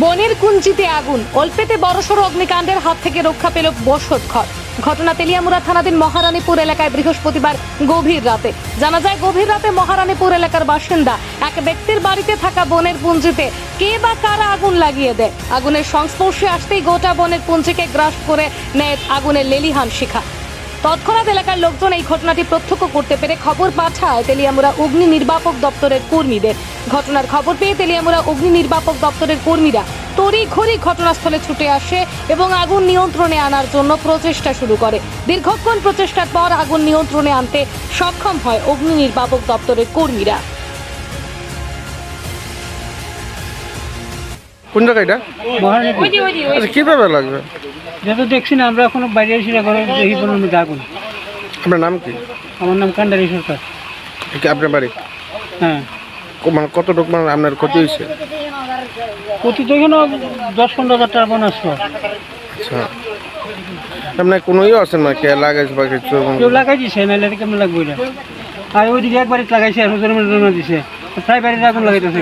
বনের কুঞ্চিতে আগুন। অল্পেতে বড়সড় অগ্নিকাণ্ডের হাত থেকে রক্ষা পেল বসত ঘর। ঘটনা তেলিয়ামুড়া থানাধীন মহারানীপুর এলাকায় বৃহস্পতিবার গভীর রাতে। জানা যায়, গভীর রাতে মহারানীপুর এলাকার বাসিন্দা এক ব্যক্তির বাড়িতে থাকা বনের পুঞ্জিতে কে বা কারা আগুন লাগিয়ে দেয়। আগুনের সংস্পর্শে আসতেই গোটা বনের পুঞ্জিকে গ্রাস করে নেয় আগুনের লেলিহান শিখা। তৎক্ষণাৎ এলাকার লোকজন এই ঘটনাটি প্রত্যক্ষ করতে পেরে খবর পাঠায় তেলিয়ামুড়া অগ্নি নির্বাপক দপ্তরের কর্মীদের। ঘটনার খবর পেয়ে তেলিয়ামুড়া অগ্নি নির্বাপক দপ্তরের কর্মীরা তড়িঘড়ি ঘটনাস্থলে ছুটে আসে এবং আগুন নিয়ন্ত্রণে আনার জন্য প্রচেষ্টা শুরু করে। দীর্ঘক্ষণ প্রচেষ্টার পর আগুন নিয়ন্ত্রণে আনতে সক্ষম হয় অগ্নি নির্বাপক দপ্তরের কর্মীরা। কোন জায়গা এটা? আচ্ছা কীভাবে লাগবে? যেহেতু দেখছি না আমরা এখনও বাইরে এসে না ঘরে দেখি কোনো আগুন আপনার নাম কি? আমার নাম কান্ডারি সরকার। কি আপনার বাড়ি? হ্যাঁ। মানে কতটুকু মানে আপনার ক্ষতি হয়েছে? প্রতি তো এখানে দশ পনেরো হাজার টাকা বোনাস আচ্ছা। আপনার কোনো ইয়ে আছেন না কে লাগাইছে বা কিছু কেউ লাগাই দিছে নাহলে কেমন লাগবে এটা আর ওইদিকে একবারে লাগাইছে আর দিছে। প্রায় বাড়িতে আগুন লাগাইতেছে